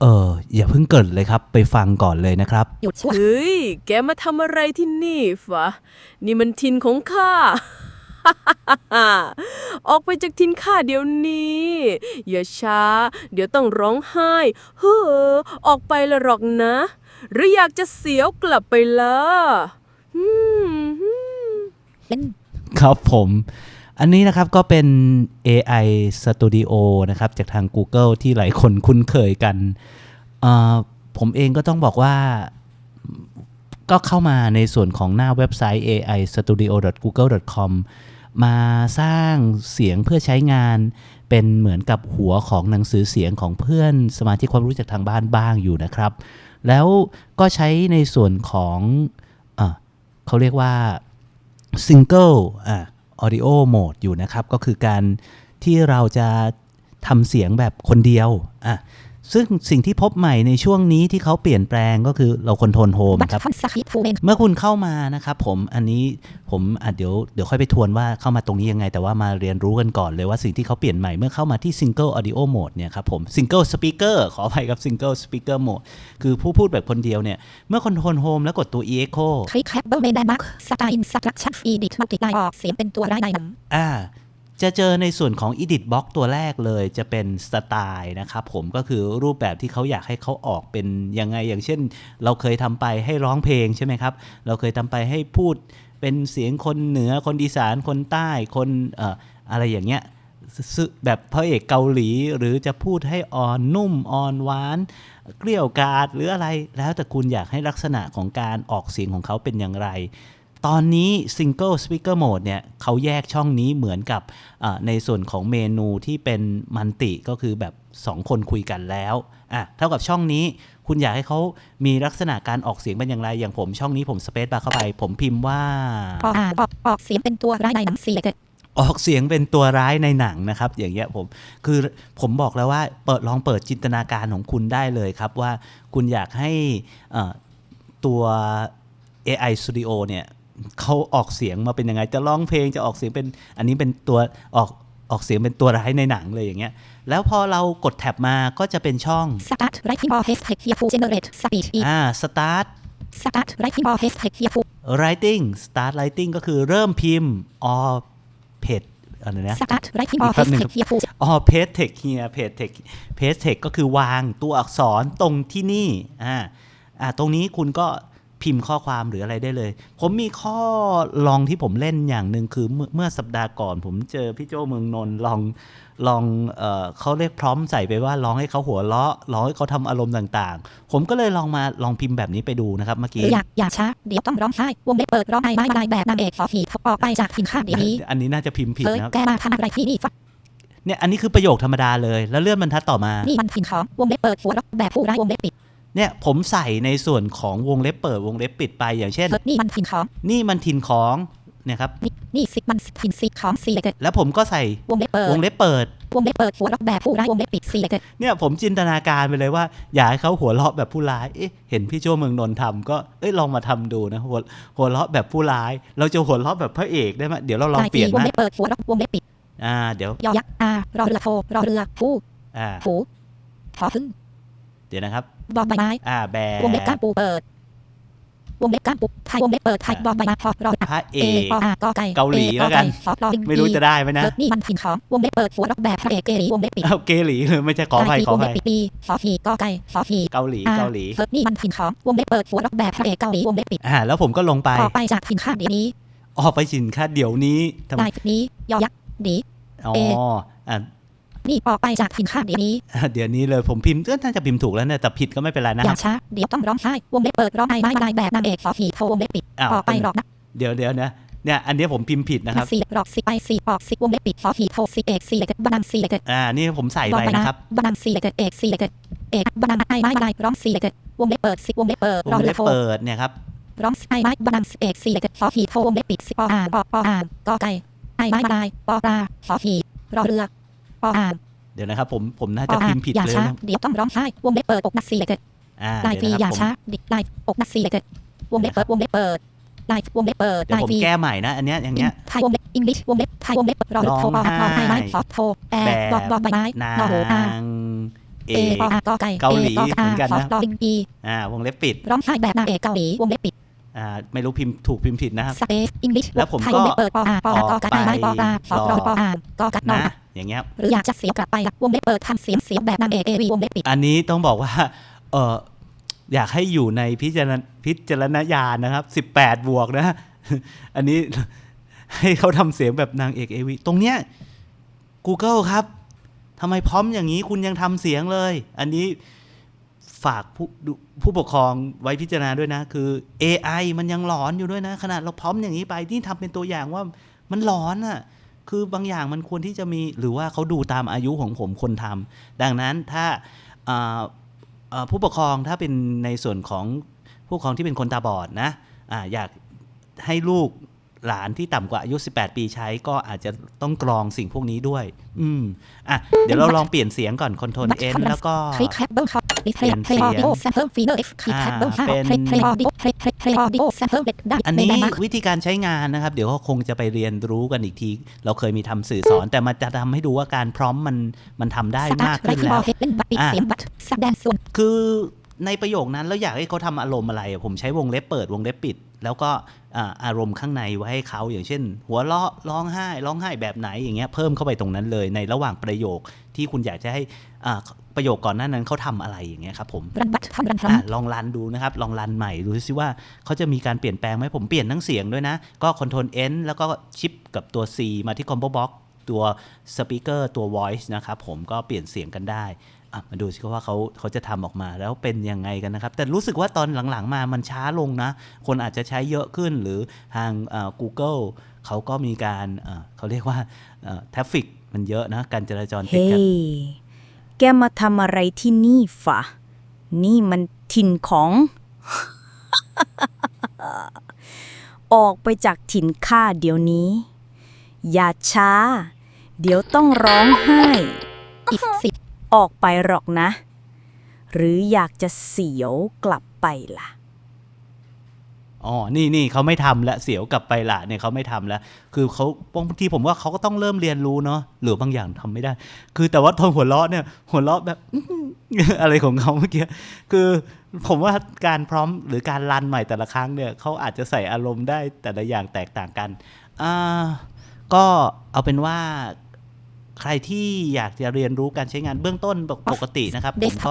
เอออย่าเพิ่งเกริดเลยครับ ไปฟังก่อนเลยนะครับหยุดชั่วเฮ้ย แกมาทำอะไรที่นี่ฟะนี่มันทินของข้า ออกไปจากทินข้าเดี๋ยวนี้ อย่าช้า เดี๋ยวต้องร้องไห้ เฮ้อ ออกไปละหรอกนะ หรืออยากจะเสียวกลับไปล่ะอืมเล่นครับผม อันนี้นะครับก็เป็น AI Studio นะครับจากทาง Google ที่หลายคนคุ้นเคยกัน ผมเองก็ต้องบอกว่าก็เข้ามาในส่วนของหน้าเว็บไซต์ AI studio google com มาสร้างเสียงเพื่อใช้งานเป็นเหมือนกับหัวของหนังสือเสียงของเพื่อนสมาชิกความรู้จากทางบ้านบ้างอยู่นะครับ แล้วก็ใช้ในส่วนของเอเขาเรียกว่า Single อะ Audio Mode อยู่นะครับ ก็คือการที่เราจะทำเสียงแบบคนเดียวอะ ซึ่งสิ่งที่พบใหม่ในช่วงนี้ที่เขาเปลี่ยนแปลงก็คือเราคอนโทรลโฮมบัตครับรทันสคริปต์ฟูเมนเมื่อคุณเข้ามานะครับผมอันนี้ผมอะเดี๋ยวเดี๋ยวค่อยไปทวนว่าเข้ามาตรงนี้ยังไง แต่ว่ามาเรียนรู้กันก่อนเลยว่าสิ่งที่เขาเปลี่ยนใหม่เมื่อเข้ามาที่ Single Audio Mode เนี่ยครับผม Single Speaker ขออภัยครับ Single Speaker Mode คือผู้พูดแบบคนเดียวเนี่ย เมื่อคอนโทรลโฮมแล้วกดตัว Echo คลิกแคปเบิลเมนแดนมาร์คสไตล์อินสตรักชั่นอีดิทมัลติไลออกเสียงเป็นตัวร้ายในหนังอ่า จะเจอในส่วนของ Edit Box ตัวแรกเลยจะเป็นสไตล์นะครับผมก็คือรูปแบบที่เขาอยากให้เขาออกเป็นยังไง อย่างเช่น เราเคยทำไปให้ร้องเพลงใช่ไหมครับ เราเคยทำไปให้พูดเป็นเสียงคนเหนือคนอีสานคนใต้คนเอ่ออะไรอย่างเงี้ยแบบพระเอกเกาหลีหรือจะพูดให้อ่อนนุ่มอ่อนหวาน เกลี้ยวกาดหรืออะไร แล้วแต่คุณอยากให้ลักษณะของการออกเสียงของเขาเป็นอย่างไร ตอนนี้ Single Speaker Mode เนี่ยเขาแยกช่องนี้เหมือนกับอ่าในส่วนของเมนูที่เป็นมันติก็คือแบบ 2 คนคุยกันแล้วอะเท่ากับช่องนี้คุณอยากให้เขามีลักษณะการออกเสียงเป็นอย่างไรอย่างผมช่องนี้ผมสเปซบาร์เข้าไป ผมพิมพ์ว่าออกอ่านออกออกเสียงเป็นตัวร้ายในหนังซีเล็กออกเสียงเป็นตัวร้ายในหนังนะครับ อย่างเงี้ยผมคือผมบอกแล้วว่าเปิดลองเปิดจินตนาการของคุณได้เลยครับว่าคุณอยากให้เอ่อตัว AI Studio เนี่ย เขาออกเสียงมาเป็นยังไง จะร้องเพลงจะออกเสียงเป็นอันนี้เป็นตัวออกออกเสียงเป็นตัวร้ายในหนังเลยอย่างเงี้ย แล้วพอเรากดแท็บมาก็จะเป็นช่องสตาร์ทไรทิงออเฮสเทคเฮียฟูเจเนเรตสปีดอีอ่า start สตาร์ทไรทิงออเฮสเทคเฮียฟู writing start writing ก็คือเริ่มพิมพ์ or page อะไรนะสตาร์ทไรทิงออเฮสเทคเฮียฟูอ๋อเพจเทคเฮียเพจเทคเพจเทคก็คือวางตัวอักษรตรงที่นี่อ่าอ่าตรงนี้คุณก็ พิมพ์ข้อความหรืออะไรได้เลย ผมมีข้อลองที่ผมเล่นอย่างหนึ่งคือเมื่อเมื่อสัปดาห์ก่อน ผมเจอพี่โจเมืองนนท์ลองลองเออเขาเรียกพร้อมใส่ไปว่าลองให้เขาหัวเราะลองให้เขาทำอารมณ์ต่างๆ ผมก็เลยลองมาลองพิมพ์แบบนี้ไปดูนะครับเมื่อกี้อยากอย่าช้าเดี๋ยวต้องร้องไห้วงเล็บเปิดร้องไห้ไม้ลายแบบนางเอกขอผีออกไปจากทินข้าเดี๋ยวนี้ อันนี้น่าจะพิมพ์ผิดเฮ้ยนะครับแกมาทำอะไรที่นี่ฟะเนี่ยอันนี้คือประโยคธรรมดาเลย แล้วเลื่อนบรรทัดต่อมานี่มันทินของวงเล็บเปิดหัวเราะแบบผู้ร้ายวงเล็บปิด เนี่ยผมใส่ในส่วนของวงเล็บเปิดวงเล็บปิดไปอย่างเช่นเฮ้ยนี่มันทินของ นี่มันถิ่นของเนี่ยครับ นี่นี่สิมันทินสิของซีเล็กแล้วผมก็ใส่วงเล็บเปิดวงเล็บเปิดวงเล็บเปิดหัวเราะแบบผู้ร้ายวงเล็บปิดซีเล็กเนี่ยผมจินตนาการไปเลยว่า อยากให้เขาหัวเราะแบบผู้ร้ายเอ๊ะเห็นพี่โจเมืองนนท์ทำก็เอ้ยลองมาทำดูนะหัวหัวเราะแบบผู้ร้าย เราจะหัวเราะแบบพระเอกได้ไหมเดี๋ยวเราลองลายเปลี่ยนวงนะเล็บเปิดหัวเราะวงเล็บปิดอ่าเดี๋ยวยอยักษ์อารอเรือโทรอเรือผู้อ่าหูพอพึ่งเดี๋ยวนะครับ บอมใบไม้อ่าแบวงเล็บก้านปูเปิด วงเล็บก้านปูไทยวงเล็บเปิดไทยบอมใบไม้พอรอพระเอเอกออากอไก่เกาหลีอแล้วกันขอรอลิงไม่รู้จะได้ไหมนะเลิกนี่มันถิ่นของวงเล็บเปิดหัวเราะแบบพระเอกเกหลีวงเล็บปิดเอาเกาหลีเลยไม่ใช่ขออภัยขออวงภัเล็บยปิดปีขอหีกอไก่ขอหีเกาหลีอ่เกาหลีเลิกนี่มันถิ่นของวงเล็บเปิดหัวเราะแบบพระเอกเกาหลีวงเล็บปิดอ่าแล้วผมก็ลงไปออกไปจากถิ่นข้าเดี๋ยวนี้ออกไปสินค้าเดี๋ยวนี้ทำไมได้นี้ยอยักษ์ดีอ๋อเออ่า นี่ออกไปจากถิ่นข้าเดี๋ยวนี้ เดี๋ยวนี้เลยผมพิมพ์ก็น่าจะพิมพ์ถูกแล้วเนี่ยแต่ผิดก็ไม่เป็นไรนะอคย่ารับช้าเดี๋ยวต้องร้องไห้วงเล็บเปิดร้องไห้ไม้ลายแบบนางเอกขอหีโทวงเล็บปิดอ้าวออกไปหรอกนะเดี๋ยวเดี๋ยวนะเนี่ยอันเนี้ยผมพิมพ์ผิดนะครับสี่หลอกสิไปสี่ออกสิวงเล็บปิดขอหีโทสิเอกสี่เล็กบันังสี่เล็กอ่านี่ผมใส่บอไปมไปนะนะครับบันังสี่เล็กเอกสี่เล็กเอกบันังไอ้ไม้ลายร้องสี่เล็กวงเล็บเปิดสิวงเล็บเปิดวรองเรืเล็อบโทเปิดเนี่ยครับร้องไอ้ไม้บันังเอกสี่เล็กขอหีโทวงเล็บปิดสิปออ่านปอปออ่านกอไก่ไอ้ไม้ลายปอปลาขอหีรอเรือ ปออ่านเดี๋ยวนะครับผมผมน่าปจะออ่าพินมพ์ผิดอย่าเลยช้านะเดี๋ยวต้องร้องไห้วงเล็บเปิดอกนักสี่เล็กอ่าลายฟรีเดี๋ยวอนะคย่ารับผมช้าดิลายอกนักสี่เล็กวงเล็บเปิดวงเล็บเปิดลายวงเล็บเปิดเดี๋ยวลายผมฟรีแก้ใหม่นะอันเนี้ยอย่างเงี้ย ไทยวงเล็บอังกฤษวงเล็บไทยวงเล็บรอโทรออ่านไม้ไม้ขอโทรแอร์บอมบอมใบไม้นานอโหอาง A เอปออากอไก่เกาหลีอเหมือนกันนะดอลิงอีอ่าวงเล็บปิด ร้องไห้แบบนางเอกเกาหลีวงเล็บปิด อ่าไม่รู้พิมพ์ถูกพิมพ์ผิดนะครับ สเปซอังกฤษแล้วผมไทยก็วงเล็บเปิดปออาปออากอไก่ไม้ปอปลาปอรอปออ่านกอกัดนอนะอย่างเงี้ยหรืออยากจะเสียวกลับไปวงเล็บเปิดทำเสียงเสียงแบบนางเอกเอวีวงเล็บปิดอันนี้ต้องบอกว่าเอออยากให้อยู่ในพิจารณพิจารณญาณนะครับ18 บวกนะ อันนี้ให้เขาทำเสียงแบบนางเอกเอวีตรงเนี้ย Google ครับทำไมพร้อมอย่างนี้คุณยังทำเสียงเลย อันนี้ ฝากผู้ผู้ปกครองไว้พิจารณาด้วยนะ คือ AI มันยังหลอนอยู่ด้วยนะ ขนาดเราพร้อมอย่างนี้ไปนี่ทำเป็นตัวอย่างว่ามันหลอนอะ่ะคือบางอย่างมันควรที่จะมีหรือว่าเขาดูตามอายุของผมคนทำดังนั้นถ้าผู้ปกครองถ้าเป็นในส่วนของผู้ปกครองที่เป็นคนตาบอดนะออยากให้ลูกหลานที่ต่ำกว่าอายุ 18 ปีใช้ก็อาจจะต้องกรองสิ่งพวกนี้ด้วย อืมอะเดี๋ยวเราลองเปลี่ยนเสียงก่อนคอนโทรล N แล้วก็คลิกแคป เบิลท็อปดิเพลย์เพลย์ออดิโอแซมเปิลฟีเนอร์เอ็กซ์คลิกแคปเบิลห้าเป็นเพลย์เพลย์ออดิโอเพลย์เพลย์เพลย์ออดิโอแซมเปิลเด็ดได้อันไม่นี้ได้มากวิธีการใช้งานนะครับ เดี๋ยวก็คงจะไปเรียนรู้กันอีกที เราเคยมีทำสื่อสอน แต่มันจะทำให้ดูว่าการพร้อมมันมันทำได้สตามาร์กทไรขึ้นที่บแล้อวลเฮดเล่นบัตรปิดอะเสียงบัตรแสดงส่วนคือในประโยคนั้นแล้วอยากให้เขาทำอารมณ์อะไรอะผมใช้วงเล็บเปิดวงเล็บปิด แล้วก็อ่าอารมณ์ข้างในไว้ให้เขาอย่างเช่น หัวเราะร้องไห้ ร้องไห้แบบไหนอย่างเงี้ยเพิ่มเข้าไปตรงนั้นเลยในระหว่างประโยคที่คุณอยากจะให้อ่า ประโยคก่อนหน้านั้นเขาทำอะไรอย่างเงี้ยครับผมรันบัตรทำรันทอะลองรันดูนะครับ ลองรันใหม่ดูซิว่าเขาจะมีการเปลี่ยนแปลงไหมผมเปลี่ยนทั้งเสียงด้วยนะ ก็ Ctrl N แล้วก็ชิปกับตัว C มาที่ Combo Box ตัว Speaker ตัว Voice นะครับผมก็เปลี่ยนเสียงกันได้อะมาดูสิว่าเขาเขาจะทำออกมาแล้วเป็นยังไงกันนะครับ แต่รู้สึกว่าตอนหลังๆมามันช้าลงนะ คนอาจจะใช้เยอะขึ้นหรือทางอ่า Google เขาก็มีการอ่าเขาเรียกว่าทราฟฟิกมันเยอะนะ การจราจรติดเฮ้ขัด แกมาทำอะไรที่นี่ฟะนี่มันถิ่นของ ออกไปจากถิ่นข้าเดี๋ยวนี้ อย่าช้า เดี๋ยวต้องร้องไห้อีกสิบออกไปหรอกนะ หรืออยากจะเสียวกลับไปล่ะ อ๋อ นี่นี่เขาไม่ทำแล้วเสียวกลับไปละเนี่ยเขาไม่ทำแล้ว คือเขาบางทีผมว่าเขาก็ต้องเริ่มเรียนรู้เนาะหรือบางอย่างทำไม่ได้ คือแต่ว่าตอนหัวเราะเนี่ย หัวเราะแบบอะไรของเขาเมื่อกี้ คือผมว่าการพร้อมหรือการรันใหม่แต่ละครั้งเนี่ยเขาอาจจะใส่อารมณ์ได้แต่ละอย่างแตกต่างกันอ่าก็เอาเป็นว่าใครที่อยากจะเรียนรู้การใช้งานเบื้องต้นปกตินะครับเดผ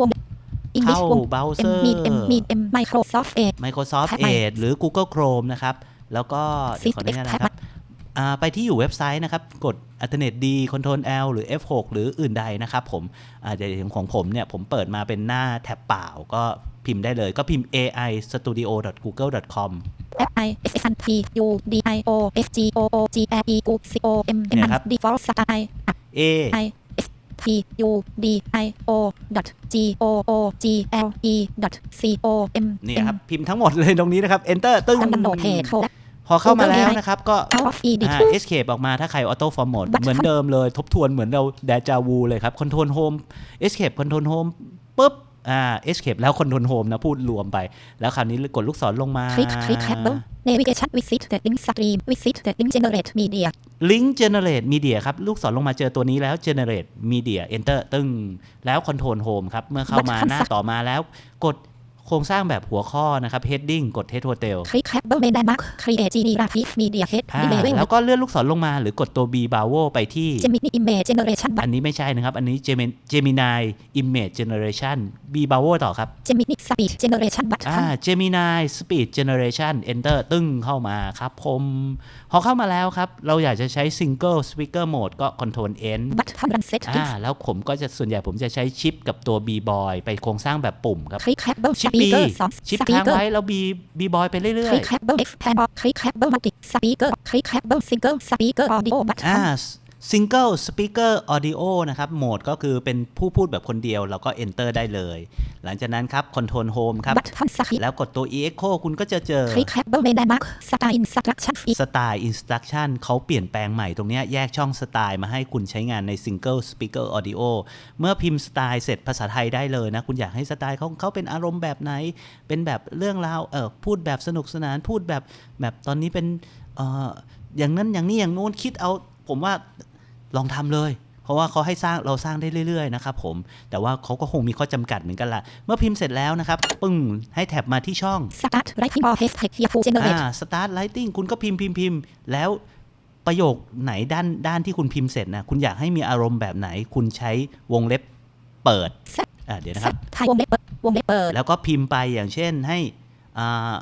สมก์ ท็อก็ปอินไทยวงอังกฤษเข้าวงเบราว์เอ็เซมอร์มีเอ็มมีเอ็มไมโครซอฟท์เอ Microsoft แท็บใหม่ Edge หรือ Google Chrome นะครับ แล้วก็เดี๋ยวขออนุญาตนะครับอ่าไปที่อยู่เว็บไซต์นะครับ กด Alternate D Ctrl L หรือ F6 หรืออื่นใดนะครับผมอาจจะอย่างของผมเนี่ย ผมเปิดมาเป็นหน้าแท็บเปล่าก็พิมพ์ได้เลยก็พิมพ์ ai studio google com แอปไอเอสเอ็นทียูดีไอโอเอสจีโอโอจีแอร์อีกูซีโอเอ็มเอ็เนี่นยครับดีฟอลต์สไตล์ a i s t u d i o dot g o o g l e dot c o m เนี่ยครับ พิมพ์ทั้งหมดเลยตรงนี้นะครับ enter ตึ้งดำโหลดเพจโชว์พอเข้ามาแล้วนะครับ ก็ out of edit อ่า escape ออกมาถ้าใคร auto format But เหมือนเดิมเลย ทบทวนเหมือนเรา deja vu เลยครับ control home escape control home ปุ๊บ อ่า escape แล้ว control home นะพูดรวมไป แล้วคราวนี้กดลูกศรลงมาคลิกคลิกแคปเบิล navigation visit the link stream visit the link generate media link generate media ครับ ลูกศรลงมาเจอตัวนี้แล้ว generate media enter ตึ้งแล้ว control home ครับ เมื่อเข้ามา But หน้าต่อมาแล้วกด โครงสร้างแบบหัวข้อนะครับ heading กด head hotel คลิกแคปเบิลเมนได้มาร์ค create generative media head อ่า delay แล้วก็เลื่อนลูกศรลงมาหรือกดตัว b bravo ไปที่ Gemini image generation อันนี้ไม่ใช่นะครับ อันนี้ Gemin- Gemini Image Generation b bravo ต่อครับ Gemini speech generation บัตอ่า Gemini Speed Generation Enter ตึ้งเข้ามาครับผมพอเข้ามาแล้วครับ เราอยากจะใช้ Single Speaker Mode ก็ Control N บัตทำรันเซตอ่าแล้วผมก็จะส่วนใหญ่ผมจะใช้ชิปกับตัว B Boy ไปโครงสร้างแบบปุ่มครับคลิกแคปเบิลชิปสปี B เกอร์สองชิปสปีค้างเกอร์ไว้แล้ว B B Boy ไปเรื่คอยลิกแคปเบิล expand คลิกแคปเบิลมัลติสปีเกอร์คลิกแคปเบิลซิงเกิลสปีเกอร์ออดิโอบัต ๆอ่า Single Speaker Audio นะครับ โหมดก็คือเป็นผู้พูดแบบคนเดียวเราก็ Enter ได้เลย หลังจากนั้นครับ Control Home ครับบัตทำสคริปแล้วกดตัว Echo คุณก็จะเจอคลิกแคปเบิลเมนได้มาร์คสไตล์อินสตรักชั่นอีสไตล์ Instruction เขาเปลี่ยนแปลงใหม่ตรงเนี้ยแยกช่องสไตล์มาให้คุณใช้งานใน Single Speaker Audio เมื่อพิมพ์สไตล์เสร็จภาษาไทยได้เลยนะ คุณอยากให้สไตล์เขาเขาเป็นอารมณ์แบบไหน เป็นแบบเรื่องราวเออพูดแบบสนุกสนานพูดแบบแบบตอนนี้เป็นเอออย่างนั้นอย่างนี้อย่างโน้นคิดเอาผมว่า ลองทำเลย เพราะว่าเขาให้สร้างเราสร้างได้เรื่อยๆนะครับผม แต่ว่าเขาก็คงมีข้อจำกัดเหมือนกันละ เมื่อพิมพ์เสร็จแล้วนะครับ ปึ้ง ให้แท็บมาที่ช่อง Start writing or paste type here to generate อ่า start writing คุณก็พิมพ์พิมพ์พิมพ์แล้วประโยคไหนด้านด้านที่คุณพิมพ์เสร็จนะคุณอยากให้มีอารมณ์แบบไหน คุณใช้วงเล็บเปิด Set อ่าเดี๋ยวนะครับไทยวงเล็บเปิดวงเล็บเปิด แล้วก็พิมพ์ไปอย่างเช่นให้อ่า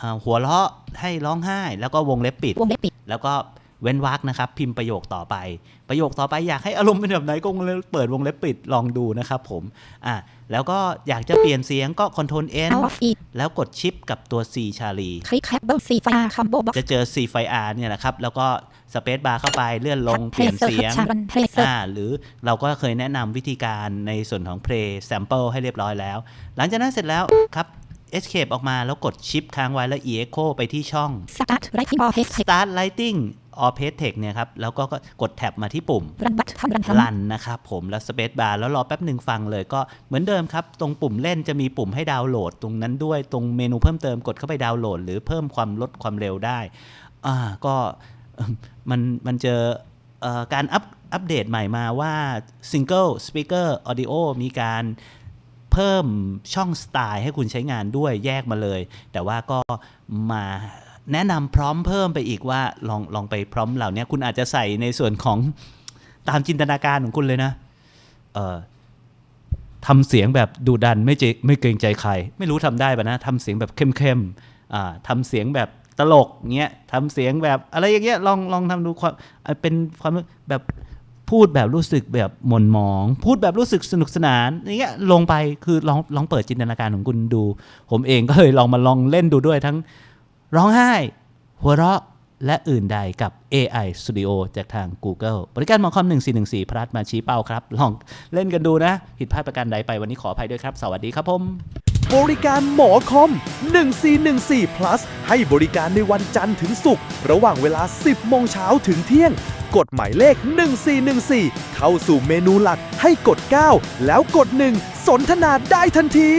อ่าหัวเราะให้ร้องไห้ แล้วก็วงเล็บปิดวงเล็บปิดแล้วก็ เว้นวรรคนะครับพิมพ์ประโยคต่อไป ประโยคต่อไปอยากให้อารมณ์เป็นแบบไหนก็วงเล็บเปิดวงเล็บปิดลองดูนะครับผมอะแล้วก็อยากจะเปลี่ยนเสียงก็ Ctrl N out of it แล้วกดชิปกับตัว C ชาลีคลิกแคปเบิลซีไฟอาร์คอมโบบ็อกจะเจอ C ไฟ R เนี่ยนะครับ แล้วก็สเปซบาร์เข้าไปเลื่อนลงเปลี่ยนเสียงชารันเพลเซอร์อ่าหรือเราก็เคยแนะนำวิธีการในส่วนของ Play Sample ให้เรียบร้อยแล้ว หลังจากนั้นเสร็จแล้วครับ Escape ออกมาแล้วกดชิปค้างไว้แล้ว E-Echo ไปที่ช่อง Start writing or paste type Start Lighting or Paste Text เนี่ยครับแล้วก็กดแท็บมาที่ปุ่ม run but ทำ run ทำลันนะครับผมแล้วสเปซบาร์แล้วรอแป๊บหนึ่งฟังเลยก็เหมือนเดิมครับ ตรงปุ่มเล่นจะมีปุ่มให้ดาวน์โหลด ตรงนั้นด้วยตรงเมนูเพิ่มเติมกดเข้าไปดาวน์โหลด หรือเพิ่มความลดความเร็วได้อ่าก็เอิ่มมันมันเจอเอ่อการอัปอัปเดตใหม่มาว่า Single Speaker Audio มีการเพิ่มช่องสไตล์ให้คุณใช้งานด้วยแยกมาเลย แต่ว่าก็มา แนะนำพร้อมเพิ่มไปอีกว่าลองลองไปพร้อมเหล่านี้คุณอาจจะใส่ในส่วนของตามจินตนาการของคุณเลยนะเอ่อทำเสียงแบบดูดันไม่เจไม่เกรงใจใคร ไม่รู้ทำได้ปะนะทำเสียงแบบเข้มๆอ่าทำเสียงแบบตลกเงี้ยทำเสียงแบบอะไรอย่างเงี้ยลองลองทำดูความเอ่อเป็นความแบบพูดแบบรู้สึกแบบหม่นหมอง พูดแบบรู้สึกสนุกสนานอย่างเงี้ยลงไปคือลองลองเปิดจินตนาการของคุณดู ผมเองก็เลยลองมาลองเล่นดูด้วยทั้ง ร้องไห้ หัวเราะและอื่นใดกับ AI Studio จากทาง Google บริการหมอคอม1414พรัดมาชี้เป้าครับ ลองเล่นกันดูนะ ผิดพลาดประการใดไปวันนี้ขออภัยด้วยครับ สวัสดีครับผม บริการหมอคอม 1414 plus ให้บริการในวันจันทร์ถึงศุกร์ระหว่างเวลา 10 โมงเช้าถึงเที่ยง กดหมายเลข 1414 เข้าสู่เมนูหลักให้กด 9 แล้วกด 1 สนทนาได้ทันที